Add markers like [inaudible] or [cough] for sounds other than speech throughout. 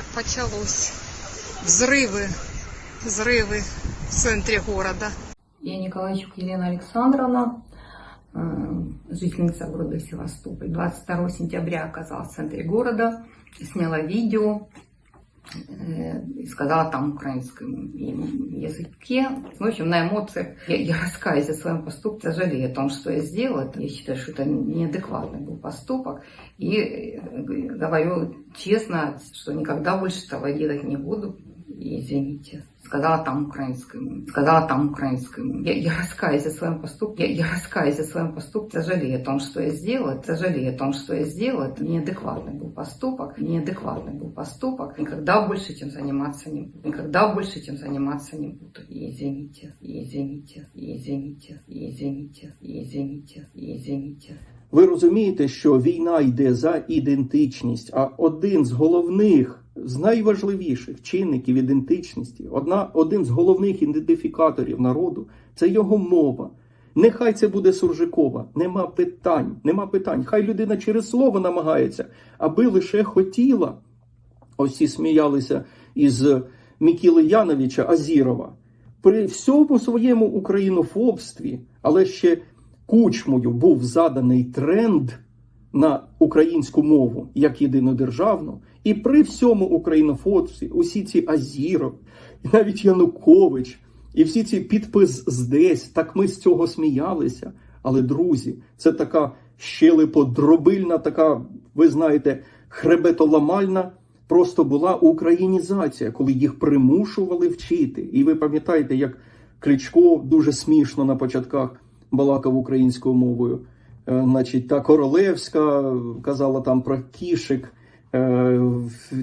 Так, почалось. Взрывы, взрывы в центре города. Я Николайчук Елена Александровна, э, жительница города Севастополь. 22 сентября оказалась в центре города, сняла видео, э, и сказала там украинском языке. В общем, на эмоциях я, я раскаюсь о своем поступке, жалею о том, что я сделала. Это- Я считаю, что это неадекватный был поступок. И э, говорю честно, что никогда больше этого делать не буду. И извините. Сказала там украинском, сказала там украинском. Я, я раскаюсь о своем поступке, я, я раскаюсь о своем поступке, сожалею о том, что я сделала, сожалею о том, что я сделала. Это неадекватный был поступок, неадекватный был поступок. Никогда больше этим заниматься не буду. Никогда больше этим заниматься не буду. И извините, и извините, и извините, и извините, и извините, и извините. Ви розумієте, що війна йде за ідентичність, а один з головних, з найважливіших чинників ідентичності, одна, один з головних ідентифікаторів народу це його мова. Нехай це буде Суржикова, нема питань, нема питань. Хай людина через слово намагається, аби лише хотіла. Ось всі сміялися із Мікіли Яновича Азірова. При всьому своєму українофобстві, але ще кучмою був заданий тренд на українську мову як єдинодержавну, і при всьому українофобстві, усі ці Азіров, і навіть Янукович, і всі ці підпис здесь, так ми з цього сміялися. Але, друзі, це така щелеподробильна, така, ви знаєте, хребетоламальна просто була українізація, коли їх примушували вчити. І ви пам'ятаєте, як Кличко дуже смішно на початках балакав українською мовою. Е, Значить, та Королевська казала там про кішик,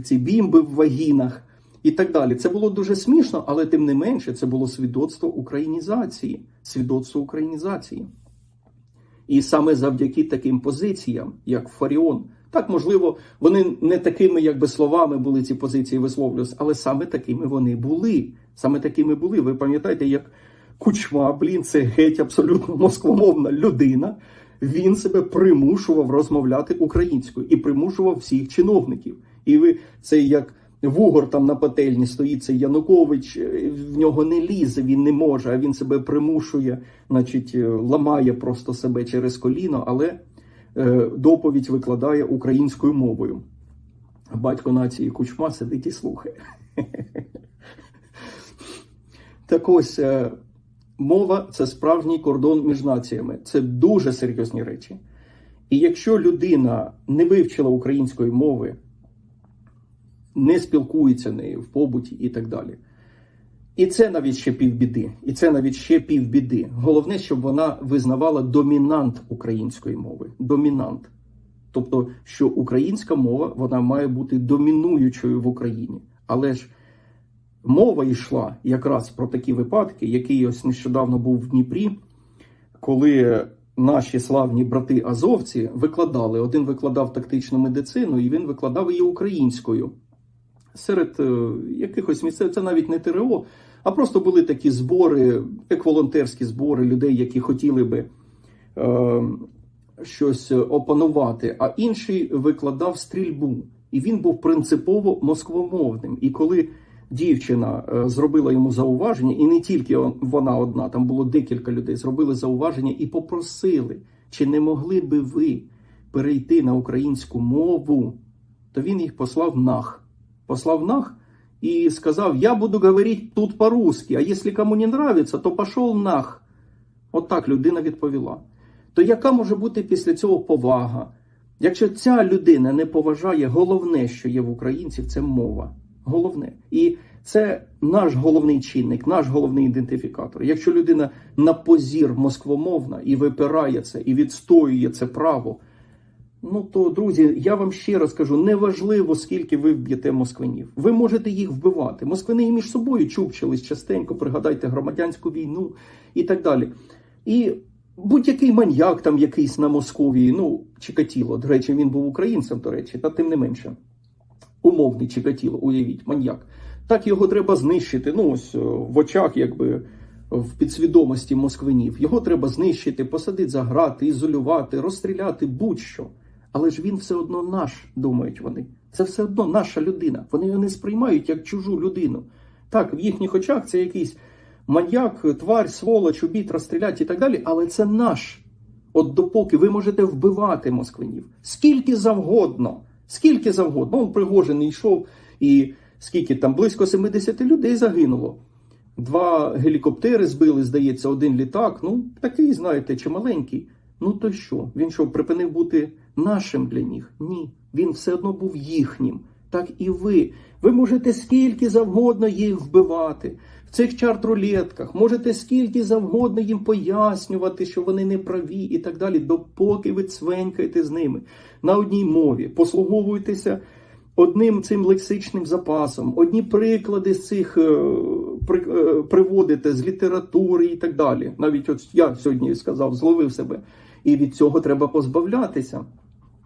ці бімби в вагінах і так далі. Це було дуже смішно, але тим не менше це було свідоцтво українізації. Свідоцтво українізації. І саме завдяки таким позиціям, як Фаріон, так можливо, вони не такими, якби словами були ці позиції висловлювалися, але саме такими вони були. Саме такими були. Ви пам'ятаєте, як Кучма, блін, це геть абсолютно москвомовна людина. Він себе примушував розмовляти українською і примушував всіх чиновників. І ви це як вугор там на пательні стоїть, це Янукович, е, в нього не лізе, він не може, а він себе примушує, значить, е, ламає просто себе через коліно, але е, доповідь викладає українською мовою. Батько нації Кучма сидить і слухає. [laughs] Так ось е, мова це справжній кордон між націями. Це дуже серйозні речі. І якщо людина не вивчила української мови, не спілкується нею в побуті і так далі. І це навіть ще півбіди. І це навіть ще півбіди. Головне, щоб вона визнавала домінант української мови. Домінант. Тобто, що українська мова вона має бути домінуючою в Україні. Але ж мова йшла якраз про такі випадки, який ось нещодавно був в Дніпрі, коли наші славні брати азовці викладали. Один викладав тактичну медицину, і він викладав її українською. Серед е, якихось місцев, це навіть не ТРО, а просто були такі збори, як волонтерські збори людей, які хотіли би е, щось опанувати, а інший викладав стрільбу. І він був принципово москвомовним. І коли дівчина е, зробила йому зауваження, і не тільки вона одна, там було декілька людей, зробили зауваження і попросили, чи не могли би ви перейти на українську мову, то він їх послав нах. Послав нах і сказав: Я буду говорити тут по-русски, а якщо кому не нравится, то пішов нах. От так людина відповіла. То яка може бути після цього повага? Якщо ця людина не поважає головне, що є в українців, це мова. Головне. І це наш головний чинник, наш головний ідентифікатор. Якщо людина на позір москвомовна і випирає це, і відстоює це право, ну то, друзі, я вам ще раз кажу: неважливо, скільки ви вб'єте москвинів. Ви можете їх вбивати. Москвини між собою чупчились частенько, пригадайте громадянську війну і так далі. І будь-який маньяк там якийсь на Московії, ну, Чикатіло, до речі, він був українцем, до речі, та тим не менше. Умовний Чикатіло, уявіть, маньяк. Так його треба знищити. Ну, ось е, в очах, якби в підсвідомості москвинів. Його треба знищити, посадити за грати, ізолювати, розстріляти, будь-що. Але ж він все одно наш, думають вони. Це все одно наша людина. Вони його не сприймають як чужу людину. Так, в їхніх очах це якийсь маньяк, тварь, сволоч, убіт, розстрілять і так далі, але це наш. От допоки ви можете вбивати москвинів скільки завгодно, скільки завгодно. Он Пригожин йшов, і скільки там близько 70 людей загинуло. Два гелікоптери збили, здається, один літак. Ну, такий, знаєте, чи маленький. Ну то що? Він що, припинив бути нашим для них? Ні. Він все одно був їхнім. Так і ви. Ви можете скільки завгодно їх вбивати в цих чарт-рулетках, можете скільки завгодно їм пояснювати, що вони не праві і так далі, допоки ви цвенькаєте з ними на одній мові, послуговуєтеся одним цим лексичним запасом, одні приклади з цих е, при, е, приводите з літератури і так далі. Навіть от я сьогодні сказав, зловив себе. І від цього треба позбавлятися.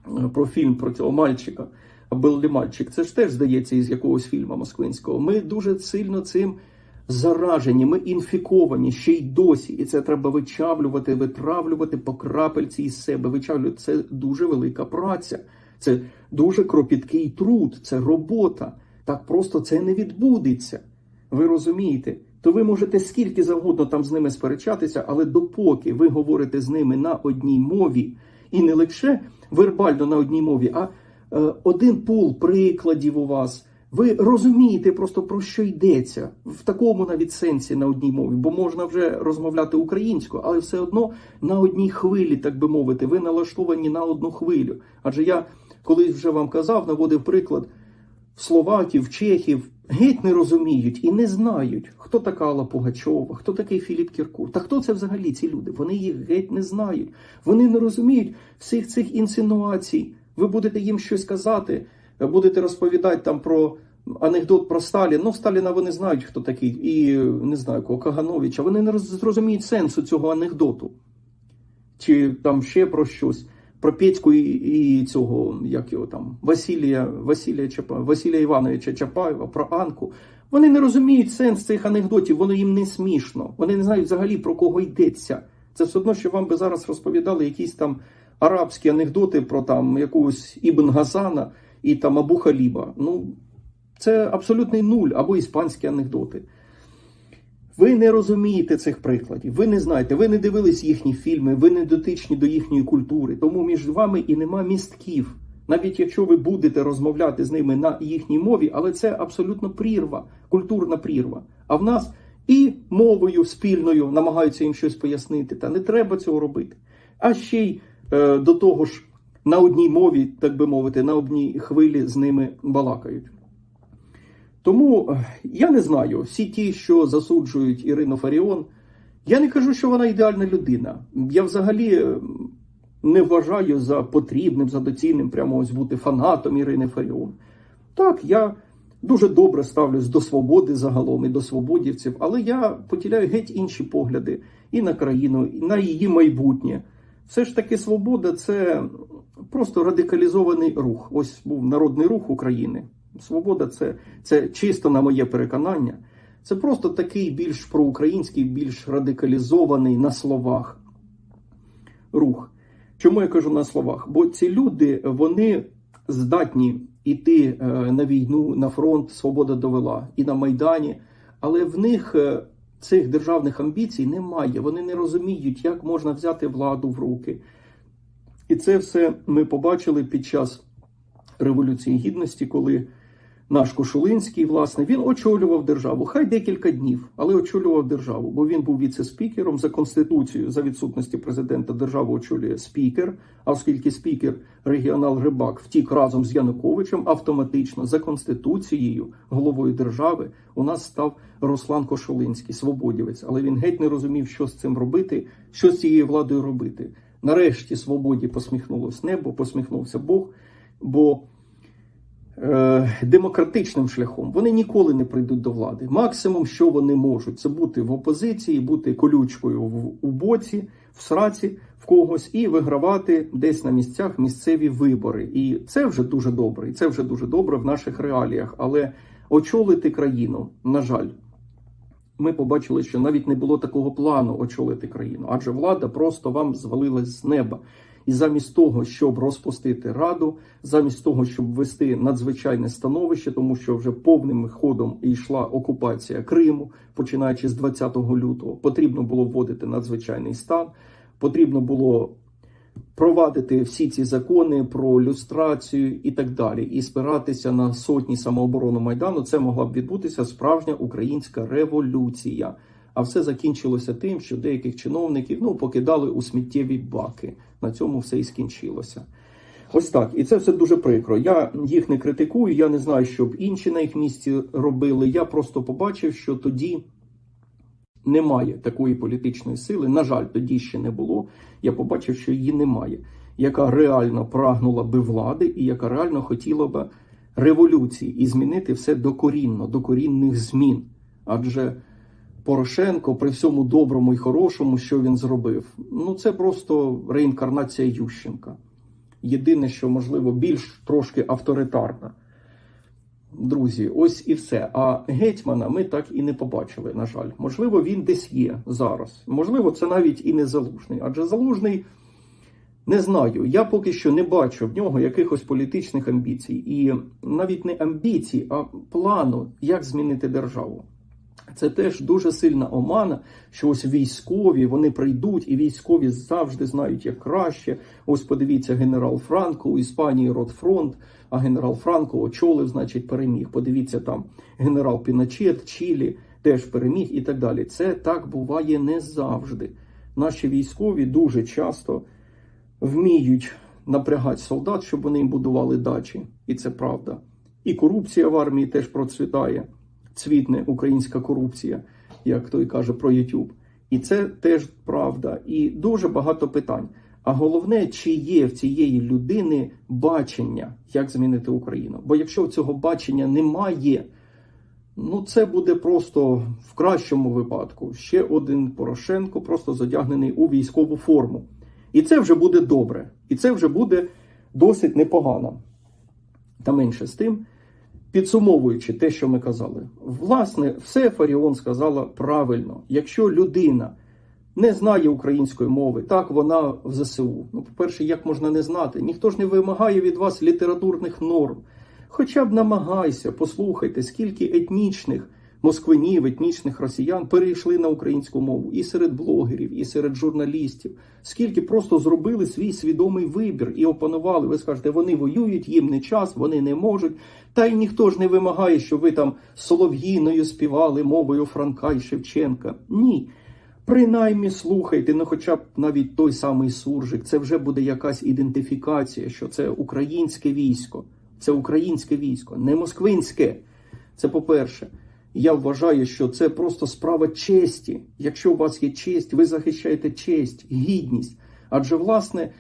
Е, Про фільм про цього мальчика. Беллі мальчик. Це ж теж здається із якогось фільму москвинського. Ми дуже сильно цим заражені, ми інфіковані ще й досі. І це треба вичавлювати, витравлювати по крапельці із себе. Вичавлювати це дуже велика праця. Це дуже кропіткий труд, це робота. Так просто це не відбудеться. Ви розумієте? То ви можете скільки завгодно там з ними сперечатися, але допоки ви говорите з ними на одній мові, і не лише вербально на одній мові, а один пул прикладів у вас. Ви розумієте просто про що йдеться в такому навіть сенсі на одній мові, бо можна вже розмовляти українською, але все одно на одній хвилі, так би мовити, ви налаштовані на одну хвилю. Адже я колись вже вам казав, наводив приклад словаків, чехів геть не розуміють і не знають, хто така Алла Пугачова, хто такий Філіп Кіркур. Та хто це взагалі ці люди? Вони їх геть не знають. Вони не розуміють всіх цих інсинуацій. Ви будете їм щось казати, будете розповідати там про анекдот про Сталіна. Ну, Сталіна вони знають, хто такий, і не знаю кого Кагановича. Вони не зрозуміють сенсу цього анекдоту. Чи там ще про щось. Про Петьку і, і цього, як його там, Василія, Василія, Чапа, Василія Івановича Чапаєва, про Анку. Вони не розуміють сенс цих анекдотів, воно їм не смішно. Вони не знають взагалі про кого йдеться. Це все одно, що вам би зараз розповідали якісь там арабські анекдоти про там якогось Ібн Газана і там Абу Халіба. Ну, це абсолютний нуль або іспанські анекдоти. Ви не розумієте цих прикладів, ви не знаєте, ви не дивились їхні фільми, ви не дотичні до їхньої культури, тому між вами і нема містків. Навіть якщо ви будете розмовляти з ними на їхній мові, але це абсолютно прірва, культурна прірва. А в нас і мовою спільною намагаються їм щось пояснити. Та не треба цього робити. А ще й до того ж на одній мові, так би мовити, на одній хвилі з ними балакають. Тому е, я не знаю, всі ті, що засуджують Ірину Фаріон, я не кажу, що вона ідеальна людина. Я взагалі е, не вважаю за потрібним, за доцільним прямо ось бути фанатом Ірини Фаріон. Так, я дуже добре ставлюсь до свободи загалом і до свободівців, але я поділяю геть інші погляди і на країну, і на її майбутнє. Все ж таки, свобода це просто радикалізований рух. Ось був народний рух України. Свобода це, це чисто на моє переконання. Це просто такий більш проукраїнський, більш радикалізований на словах рух. Чому я кажу на словах? Бо ці люди вони здатні йти е, на війну, на фронт, свобода довела і на Майдані, але в них е, цих державних амбіцій немає. Вони не розуміють, як можна взяти владу в руки. І це все ми побачили під час Революції Гідності, коли наш Кошулинський, власне, він очолював державу. Хай декілька днів, але очолював державу, бо він був віце-спікером за конституцією за відсутності президента. Державу очолює спікер. А оскільки спікер регіонал Рибак втік разом з Януковичем, автоматично за конституцією головою держави у нас став Руслан Кошулинський, свободівець. Але він геть не розумів, що з цим робити, що з цією владою робити. Нарешті свободі посміхнулось небо, посміхнувся Бог. Бо демократичним шляхом вони ніколи не прийдуть до влади. Максимум, що вони можуть, це бути в опозиції, бути колючкою в, у боці, в сраці в когось і вигравати десь на місцях місцеві вибори. І це вже дуже добре. І це вже дуже добре в наших реаліях. Але очолити країну, на жаль. Ми побачили, що навіть не було такого плану очолити країну, адже влада просто вам звалилась з неба. І замість того, щоб розпустити раду, замість того, щоб ввести надзвичайне становище, тому що вже повним ходом йшла окупація Криму, починаючи з 20 лютого, потрібно було вводити надзвичайний стан, потрібно було провадити всі ці закони про люстрацію і так далі, і спиратися на сотні самооборону майдану, це могла б відбутися справжня українська революція. А все закінчилося тим, що деяких чиновників ну покидали у сміттєві баки. На цьому все і скінчилося. Ось так, і це все дуже прикро. Я їх не критикую. Я не знаю, що б інші на їх місці робили. Я просто побачив, що тоді немає такої політичної сили. На жаль, тоді ще не було. Я побачив, що її немає, яка реально прагнула би влади і яка реально хотіла би революції і змінити все докорінно, докорінних змін. Адже Порошенко при всьому доброму і хорошому, що він зробив, ну це просто реінкарнація Ющенка. Єдине, що можливо більш трошки авторитарна. Друзі, ось і все. А гетьмана ми так і не побачили, на жаль. Можливо, він десь є зараз. Можливо, це навіть і не залужний. Адже залужний не знаю. Я поки що не бачу в нього якихось політичних амбіцій. І навіть не амбіцій, а плану, як змінити державу. Це теж дуже сильна омана, що ось військові вони прийдуть, і військові завжди знають як краще. Ось подивіться, генерал Франко у Іспанії Ротфронт, а генерал Франко очолив, значить, переміг. Подивіться там генерал Піночет, Чілі теж переміг і так далі. Це так буває не завжди. Наші військові дуже часто вміють напрягати солдат, щоб вони їм будували дачі, і це правда. І корупція в армії теж процвітає цвітне українська корупція, як той каже про YouTube. І це теж правда. І дуже багато питань. А головне, чи є в цієї людини бачення, як змінити Україну? Бо якщо цього бачення немає, ну це буде просто в кращому випадку ще один Порошенко, просто задягнений у військову форму. І це вже буде добре. І це вже буде досить непогано. Та менше з тим. Підсумовуючи те, що ми казали, власне, все Фаріон сказала правильно. Якщо людина не знає української мови, так вона в ЗСУ. Ну, по-перше, як можна не знати? Ніхто ж не вимагає від вас літературних норм. Хоча б намагайся, послухайте, скільки етнічних москвинів, етнічних росіян перейшли на українську мову і серед блогерів, і серед журналістів. Скільки просто зробили свій свідомий вибір і опанували. Ви скажете, вони воюють, їм не час, вони не можуть. Та й ніхто ж не вимагає, щоб ви там солов'їною співали мовою Франка і Шевченка. Ні. Принаймні слухайте, ну хоча б навіть той самий суржик, це вже буде якась ідентифікація, що це українське військо, це українське військо, не москвинське. Це по-перше. Я вважаю, що це просто справа честі. Якщо у вас є честь, ви захищаєте честь, гідність. Адже, власне,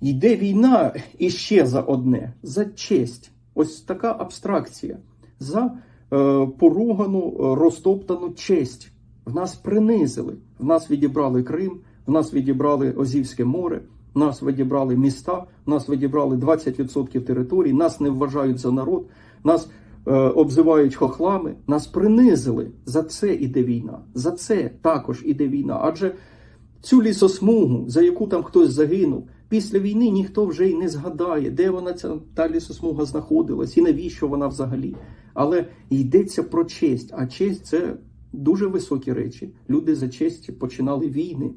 йде війна іще за одне, за честь. Ось така абстракція, за е, поругану, е, розтоптану честь. В нас принизили, в нас відібрали Крим, в нас відібрали Озівське море, в нас відібрали міста, в нас відібрали 20% територій, нас не вважають за народ, нас обзивають хохлами, нас принизили. За це іде війна. За це також іде війна. Адже цю лісосмугу, за яку там хтось загинув, після війни ніхто вже й не згадає, де вона ця та лісосмуга знаходилась і навіщо вона взагалі. Але йдеться про честь, а честь це дуже високі речі. Люди за честь починали війни,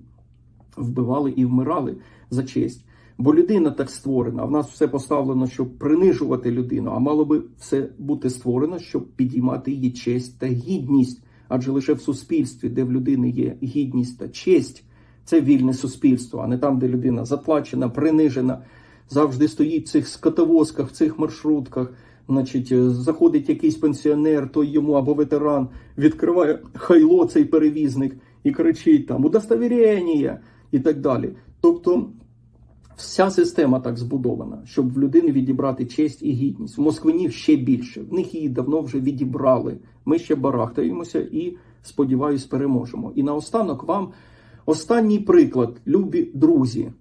вбивали і вмирали за честь. Бо людина так створена, в нас все поставлено, щоб принижувати людину, а мало би все бути створено, щоб підіймати її честь та гідність. Адже лише в суспільстві, де в людини є гідність та честь, це вільне суспільство, а не там, де людина заплачена, принижена, завжди стоїть в цих скотовозках, в цих маршрутках. Значить, е, заходить якийсь пенсіонер, той йому або ветеран, відкриває хайло цей перевізник і кричить там удостовірення і так далі. Тобто вся система так збудована, щоб в людини відібрати честь і гідність. В москвинів ще більше. В них її давно вже відібрали. Ми ще барахтаємося і, сподіваюсь, переможемо. І наостанок вам останній приклад, любі друзі.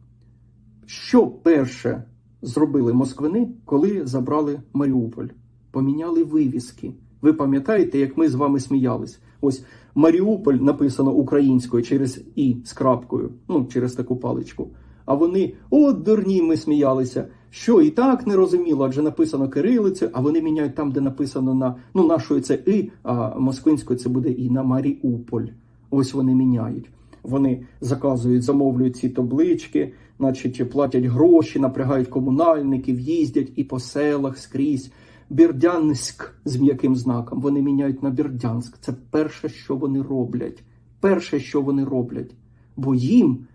Що перше зробили москвини, коли забрали Маріуполь? Поміняли вивіски. Ви пам'ятаєте, як ми з вами сміялись? Ось Маріуполь написано українською через і з крапкою, ну через таку паличку. А вони, от дурні, ми сміялися. Що і так не розуміло, адже написано кирилицею, а вони міняють там, де написано на ну нашою це і, а москвинською це буде і на Маріуполь. Ось вони міняють. Вони заказують, замовлюють ці таблички, значить платять гроші, напрягають комунальників, їздять і по селах скрізь. Бердянськ з м'яким знаком. Вони міняють на Бердянськ. Це перше, що вони роблять. Перше, що вони роблять. Бо їм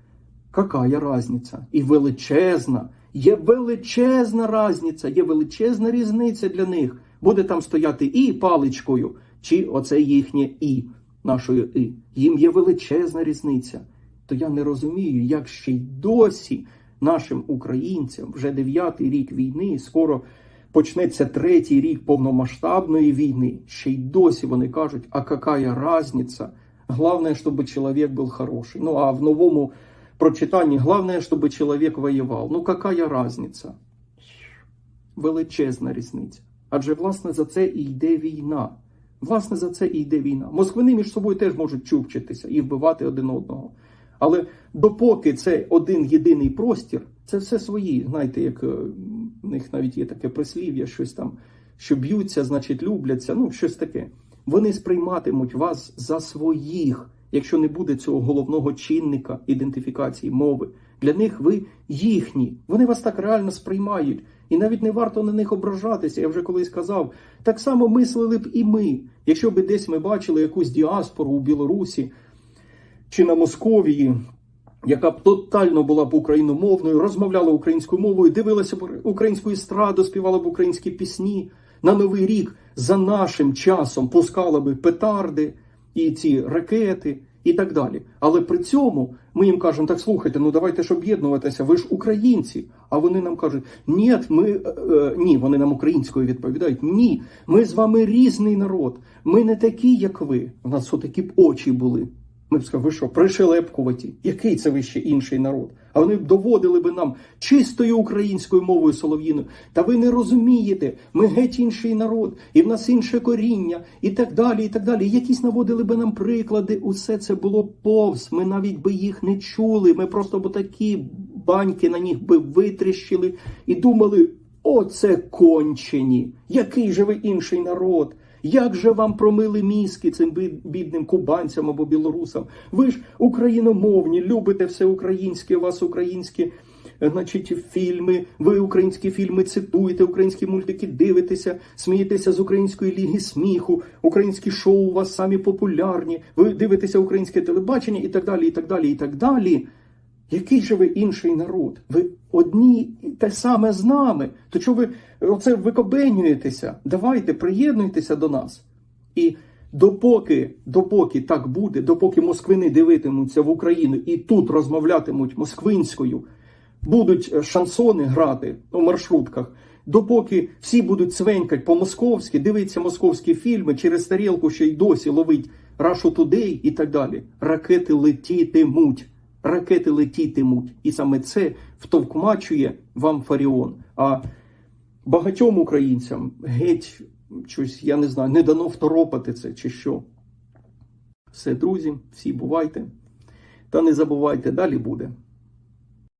какая різниця? І величезна, є величезна різниця, є величезна різниця для них. Буде там стояти і паличкою, чи оце їхнє і нашою і. Їм є величезна різниця. То я не розумію, як ще й досі нашим українцям вже дев'ятий рік війни, скоро почнеться третій рік повномасштабної війни. Ще й досі вони кажуть, а какая різниця? Главное, чтобы человек был хороший. Ну а в новому прочитанні главное, чтобы человек воював. Ну какая разница? Величезна різниця. Адже власне за це і йде війна. Власне, за це і йде війна. Москвини між собою теж можуть чупчитися і вбивати один одного. Але допоки це один єдиний простір, це все свої. Знаєте, як е, в них навіть є таке прислів'я, щось там, що б'ються, значить любляться, ну щось таке. Вони сприйматимуть вас за своїх, якщо не буде цього головного чинника ідентифікації мови. Для них ви їхні. Вони вас так реально сприймають. І навіть не варто на них ображатися. Я вже колись казав. Так само мислили б і ми. Якщо б десь ми бачили якусь діаспору у Білорусі чи на Московії, яка б тотально була б україномовною, розмовляла українською мовою, дивилася б українську естраду, співала б українські пісні. На Новий рік за нашим часом пускала би петарди і ці ракети і так далі. Але при цьому ми їм кажемо: так слухайте, ну давайте ж об'єднуватися, ви ж українці. А вони нам кажуть, ні, ми е, е, ні, вони нам українською відповідають. Ні, ми з вами різний народ. Ми не такі, як ви. У нас такі б очі були. Ми б сказали, ви що, пришелепкуваті? Який це ви ще інший народ? А вони доводили би нам чистою українською мовою солов'їною. Та ви не розумієте, ми геть інший народ, і в нас інше коріння, і так далі, і так далі. Якісь наводили би нам приклади. Усе це було повз. Ми навіть би їх не чули. Ми просто б такі баньки на них би витріщили і думали: оце кончені, який же ви інший народ. Як же вам промили мізки цим бідним кубанцям або білорусам? Ви ж україномовні, любите все українське, у вас українські е, значить, фільми, ви українські фільми цитуєте, українські мультики дивитеся, смієтеся з української ліги сміху, українські шоу у вас самі популярні, ви дивитеся українське телебачення і так далі, і так далі, і так далі. Який же ви інший народ? Ви одні і те саме з нами. То чого ви оце викобенюєтеся? Давайте, приєднуйтеся до нас. І допоки, допоки так буде, допоки москвини дивитимуться в Україну і тут розмовлятимуть москвинською, будуть е, шансони грати у маршрутках, допоки всі будуть цвенькать по-московськи, дивитися московські фільми, через тарілку ще й досі ловить Russia Today і так далі. Ракети летітимуть. Ракети летітимуть. І саме це втовкмачує вам Фаріон. А багатьом українцям геть щось, я не знаю, не дано второпати це чи що. Все, друзі, всі бувайте. Та не забувайте, далі буде.